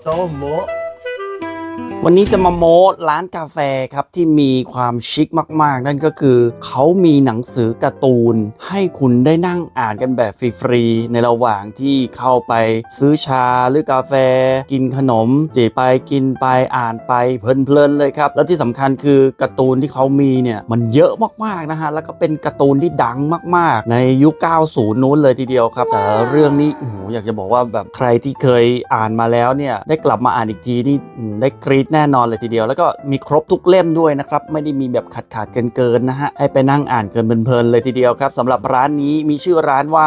โตโมะ วันนี้จะมาโม้ร้านกาแฟครับที่มีความชิคมาก ๆ นั่นก็คือ เขามีหนังสือการ์ตูน ให้คุณได้นั่งอ่านกันแบบฟรีๆในระหว่างที่เข้าไปซื้อชาหรือกาแฟ กินขนมจีไปกินไปอ่านไปเพลินๆเลยครับ แล้วที่สำคัญคือการ์ตูนที่เขามีเนี่ยมันเยอะมากๆนะฮะแล้วก็เป็นการ์ตูนที่ดังมากๆ ในยุค 90 นู้นเลยทีเดียวครับ แต่เรื่องนี้โอ้โหอยากจะบอกว่าแบบใครที่เคยอ่านมาแล้วเนี่ยได้กลับมาอ่านอีกทีนี่ได้กรี๊ดแน่นอนเลยทีเดียว แล้วก็มีครบทุกเล่มด้วยนะครับไม่ได้มีแบบขาดขาดเกินเกินนะฮะให้ไปนั่งอ่านเกินเพลินเลยทีเดียวครับสำหรับร้านนี้มีชื่อร้านว่า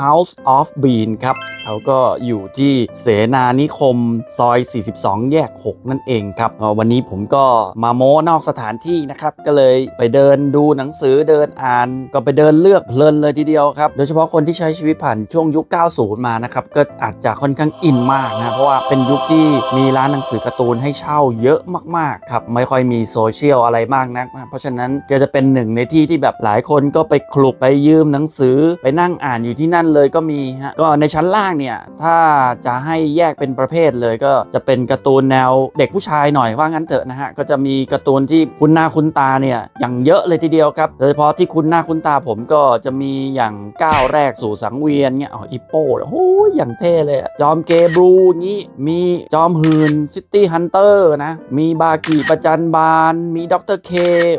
House of Bean ครับเขาก็อยู่ที่เสนานิคมซอย 42 แยก 6 นั่นเองครับ วันนี้ผมก็มาโม้นอกสถานที่นะครับ ก็เลยไปเดินดูหนังสือเดินอ่าน ก็ไปเดินเลือกเพลินเลยทีเดียวครับ โดยเฉพาะคนที่ใช้ชีวิตผ่านช่วงยุค 90 มานะครับ ก็อาจจะค่อนข้างอินมากนะ เพราะว่าเป็นยุคที่มีร้านหนังสือการ์ตูนให้เช่าเยอะมากๆครับไม่ค่อยมีโซเชียลอะไรมากนัก เพราะฉะนั้นก็จะเป็นหนึ่งในที่ที่แบบหลายคนก็ไปคลุกไปยืมหนังสือไปนั่งอ่านอยู่ที่นั่นเลยก็มีฮะก็ในชั้นล่างเนี่ยถ้าจะให้แยกเป็นประเภทเลยก็จะเป็นการ์ตูนแนวเด็กผู้ชายหน่อยว่างั้นเถอะนะฮะก็จะมีการ์ตูนที่คุ้นหน้าคุ้นตาเนี่ยอย่างเยอะเลยทีเดียวครับโดยเฉพาะที่คุ้นหน้าคุ้นตาผมก็จะมีอย่างก้าวแรกสู่สังเวียนเนี่ยอ๋ออีโป้โอ้ยอย่างเท่เลยจอมเกบรูงี้มีจอมหืนซิตี้ฮันเตอร์นะมีบากิประจันบาน มีด็อกเตอร์เค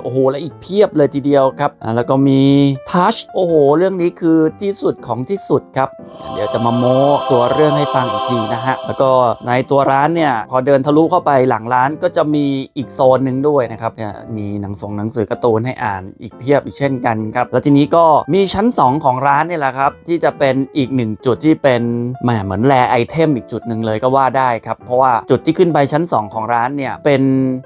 โอ้โหและอีกเพียบเลยทีเดียวครับอ่าแล้วก็มีทัชโอ้โห เรื่องนี้คือที่สุดของที่สุดครับ เดี๋ยวจะมาโม้ตัวเรื่องให้ฟังอีกทีนะฮะ แล้วก็ในตัวร้านเนี่ย พอเดินทะลุเข้าไปหลังร้านก็จะมีอีกโซนหนึ่งด้วยนะครับเนี่ยมีหนังสงหนังสือการ์ตูนให้อ่านอีกเพียบอีกเช่นกันครับ แล้วทีนี้ก็มีชั้น 2 ของร้านเนี่ยแหละครับ ที่จะเป็นอีกหนึ่งจุดที่เป็นแหมเหมือนแรไอเทมอีกจุดหนึ่งเลยก็ว่าได้ครับ เพราะว่าจุดที่ขึ้นไปชั้น 2 ของร้านเนี่ยเป็น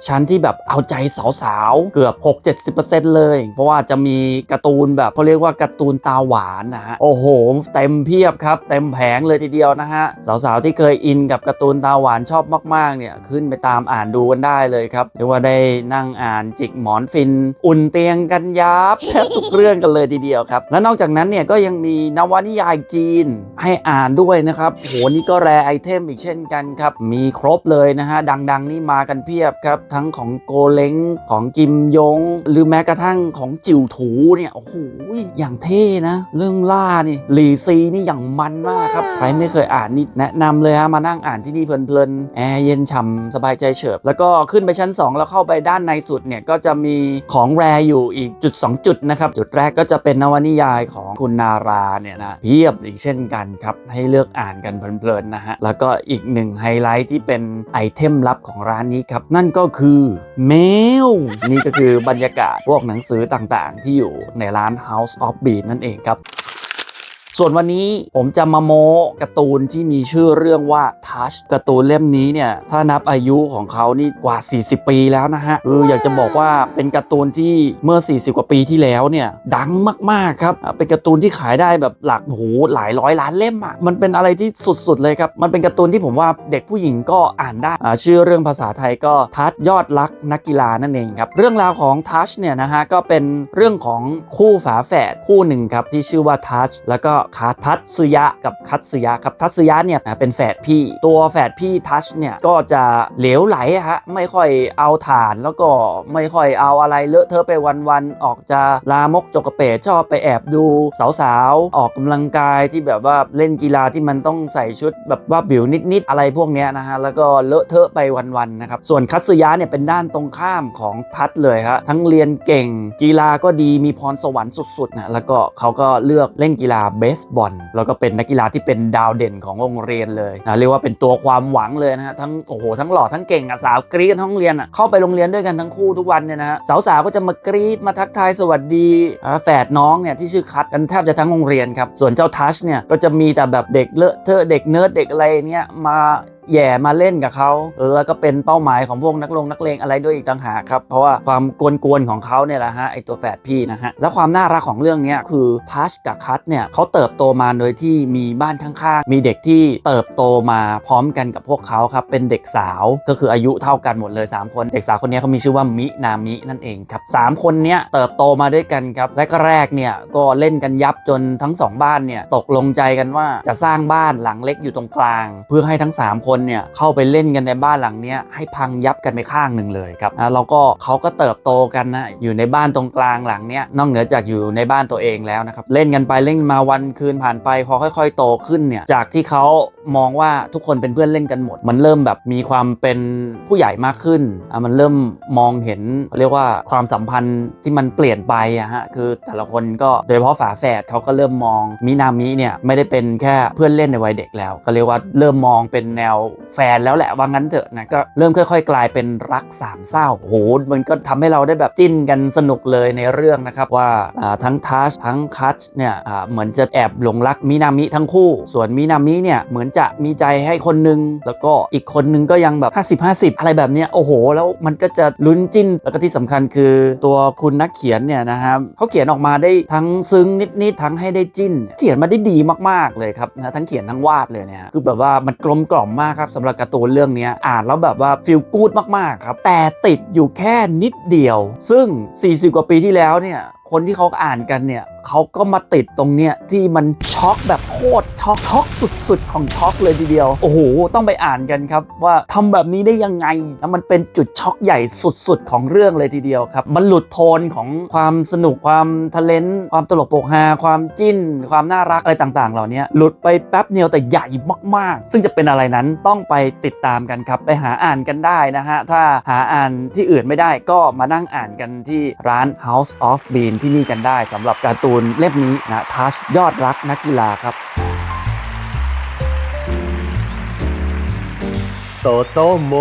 ชั้นที่แบบเอาใจสาวๆเกือบ 6-70%เลย เพราะว่าจะมีการ์ตูนแบบเขาเรียกว่าการ์ตูนตาหวานนะฮะโอ้โหเต็มเพียบครับ เต็มแผงเลยทีเดียวนะฮะ สาวๆ ที่เคยอินกับการ์ตูนตาหวานชอบมากๆเนี่ยขึ้นไปตามอ่านดูกันได้เลยครับเรียกว่าได้นั่งอ่านจิกหมอนฟิน อุ่นเตียงกันยับแทบทุกเรื่องกันเลยทีเดียวครับ และนอกจากนั้นเนี่ยก็ยังมีนวนิยายจีนให้อ่านด้วยนะครับโหนี่ก็แรไอเทมอีกเช่นกันครับ มีครบเลยนะฮะ ดังๆ นี่มากันเพียบครับ ทั้งของโกเล้งของกิมยง หรือแม้กระทั่งของจิ๋วถูเนี่ยโอ้โหอย่างเท่นะ เรื่องล่านี่หลีซีนี่อย่างมันมากครับ ใครไม่เคยอ่านนี่แนะนำเลยฮะมานั่งอ่านที่นี่เพลินๆแอร์เย็นฉ่ำสบายใจเฉิบ แล้วก็ขึ้นไปชั้น 2 แล้วเข้าไปด้านในสุดเนี่ยก็จะมีของแรอยู่อีกจุด 2 จุดนะครับ จุดแรกก็จะเป็นนวนิยายของคุณนาราเนี่ยนะเพียบอีกเช่นกันครับ ให้เลือกอ่านกันเพลินๆนะฮะแล้วก็อีกหนึ่งไฮไลท์ที่เป็นไอเทมลับของร้านนี้ครับ นั่นก็คือแมวนี่ก็คือบรรยากาศพวกหนังสือต่างๆ ที่อยู่ในร้าน House of Bean นั่นเองครับ ส่วนวันนี้ผมจะมาโม้การ์ตูนที่มีชื่อเรื่องว่า Touch การ์ตูนเล่มนี้เนี่ยถ้านับอายุของเขานี่กว่า 40 ปีแล้วนะฮะคืออยากจะบอกว่าเป็นการ์ตูนที่เมื่อ 40 กว่าปีที่แล้วเนี่ยดังมากๆครับเป็นการ์ตูนที่ขายได้แบบหลักโอ้โหหลายร้อยล้านเล่มอะมันเป็นอะไรที่สุดๆเลยครับมันเป็นการ์ตูนที่ผมว่าเด็กผู้หญิงก็อ่านได้อ่าชื่อเรื่องภาษาไทยก็ทัชยอดรักนักกีฬานั่นเองครับเรื่องราวของทัชเนี่ยนะฮะก็เป็นเรื่องของคู่ฝาแฝดคู่หนึ่งครับที่ชื่อว่าทัชแล้วก็คาทัตสึยะกับคัตสึยะครับทัตสึยะเนี่ยเป็นแฝดพี่ ตัวแฝดพี่ทัชเนี่ยก็จะเหลวไหลฮะไม่ค่อยเอาฐานแล้วก็ไม่ค่อยเอาอะไรเลอะเทอะไปวันๆออกจะลามกจกกระเปชอบไปแอบดูสาวๆ ออกกำลังกายที่แบบว่าเล่นกีฬาที่มันต้องใส่ชุดแบบว่าบิวนิดๆ อะไรพวกเนี้ยนะฮะแล้วก็เลอะเทอะไปวันๆนะครับส่วนคัตสึยะเนี่ยเป็นด้านตรงข้ามของทัชเลยฮะทั้งเรียนเก่งกีฬาก็ดีมีพรสวรรค์สุดๆนะแล้วก็เขาก็เลือกเล่นกีฬาเบสบอลแล้วก็เป็นนักกีฬาที่เป็นดาวเด่นของโรงเรียนเลยนะเรียกว่าเป็นตัวความหวังเลยนะฮะทั้งโอ้โหทั้งหล่อทั้งเก่งอะสาวกรี๊ดทั้งโรงเรียนอะเข้าไปโรงเรียนด้วยกันทั้งคู่ทุกวันเนี่ยนะฮะสาวๆก็จะมากรี๊ดมาทักทายสวัสดีแฝดน้องเนี่ยที่ชื่อคัดกันแทบจะทั้งโรงเรียนครับส่วนเจ้าทัชเนี่ยก็จะมีแต่แบบเด็กเลอะเทอะเด็กเนิร์ดเด็กอะไรเนี่ยมา แย่มาเล่นกับเขาแล้วก็เป็นเป้าหมายของพวกนักลงนักเลงอะไรด้วยอีกต่างหากครับเพราะว่าความกวนๆของเขาเนี่ยแหละฮะไอตัวแฝดพี่นะฮะแล้วความน่ารักของเรื่องเนี้ยคือทัชกับคัทเนี่ยเขาเติบโตมาโดยที่มีบ้านข้างๆมีเด็กที่เติบโตมาพร้อมกันกับพวกเขาครับเป็นเด็กสาวก็คืออายุเท่ากันหมดเลย 3 คน เด็กสาวคนนี้เขามีชื่อว่ามินามินั่นเองครับสามคนเนี้ยเติบโตมาด้วยกันครับและก็แรกเนี่ยก็เล่นกันยับจนทั้งสองบ้านเนี่ยตกลงใจกันว่าจะสร้างบ้านหลังเล็กอยู่ตรงกลาง เพื่อให้ทั้งสามคนคนเนี่ยเข้าไปเล่นกันในบ้านหลังเนี้ยให้พังยับกันไปข้างหนึ่งเลยครับแล้วก็เขาก็เติบโตกันนะอยู่ในบ้านตรงกลางหลังเนี้ยนอกเหนือจากอยู่ในบ้านตัวเองแล้วนะครับเล่นกันไปเล่นมาวันคืนผ่านไปพอค่อย ๆ โตขึ้นเนี่ยจากที่เขามองว่าทุกคนเป็นเพื่อนเล่นกันหมด มันเริ่มแบบมีความเป็นผู้ใหญ่มากขึ้นอะมันเริ่มมองเห็นเรียกว่าความสัมพันธ์ที่มันเปลี่ยนไปอะฮะคือแต่ละคนก็โดยเฉพาะฝาแฝดเขาก็เริ่มมองมินามิเนี่ยไม่ได้เป็นแค่เพื่อนเล่นในวัยเด็กแล้ว ก็เรียกว่าเริ่มมองเป็นแนวแฟนแล้วแหละว่างั้นเถอะนะก็เริ่มค่อย ๆ กลายเป็นรักสามเศร้าโอ้โหมันก็ทำให้เราได้แบบจิ้นกันสนุกเลยในเรื่องนะครับว่าทั้งทัชทั้งคัชเนี่ยเหมือนจะแอบหลงรักมินามิทั้งคู่ ส่วนมินามิเนี่ยเหมือนจะมีใจให้คนนึง แล้วก็อีกคนนึงก็ยังแบบ 50 50 อะไรแบบเนี้ยโอ้โห แล้วมันก็จะลุ้นจิ้นแล้วก็ที่สำคัญคือตัวคุณนักเขียนเนี่ยนะครับเขาเขียนออกมาได้ทั้งซึ้งนิดๆทั้งให้ได้จิ้น เขียนมาได้ดีมากๆเลยครับนะทั้งเขียนทั้งวาดเลยเนี่ยคือแบบว่ามันกลมกล่อมมากครับสำหรับการ์ตูนเรื่องนี้อ่านแล้วแบบว่าฟีลกู๊ดมากๆครับแต่ติดอยู่แค่นิดเดียว ซึ่ง 40 กว่าปีที่แล้วเนี่ย คนที่เขาอ่านกันเนี่ยเขาก็มาติดตรงเนี้ยที่มันช็อกแบบโคตรช็อกช็อกสุด ๆ ของช็อกเลยทีเดียว โอ้โห ต้องไปอ่านกันครับ ว่าทำแบบนี้ได้ยังไงแล้วมันเป็นจุดช็อกใหญ่สุด ๆ ของเรื่องเลยทีเดียวครับ มันหลุดโทนของความสนุกความทะเลนความตลกโปกฮาความจิ้น ความน่ารักอะไรต่างๆ เหล่านี้หลุดไปแป๊บเดียวแต่ใหญ่มากๆ ซึ่งจะเป็นอะไรนั้นต้องไปติดตามกันครับไปหาอ่านกันได้นะฮะถ้าหาอ่านที่อื่นไม่ได้ก็มานั่งอ่านกันที่ร้าน House of Bean ที่นี่กันได้สำหรับการ์ตูนเล่มนี้นะทัชยอดรักนักกีฬาครับ โตโต้โม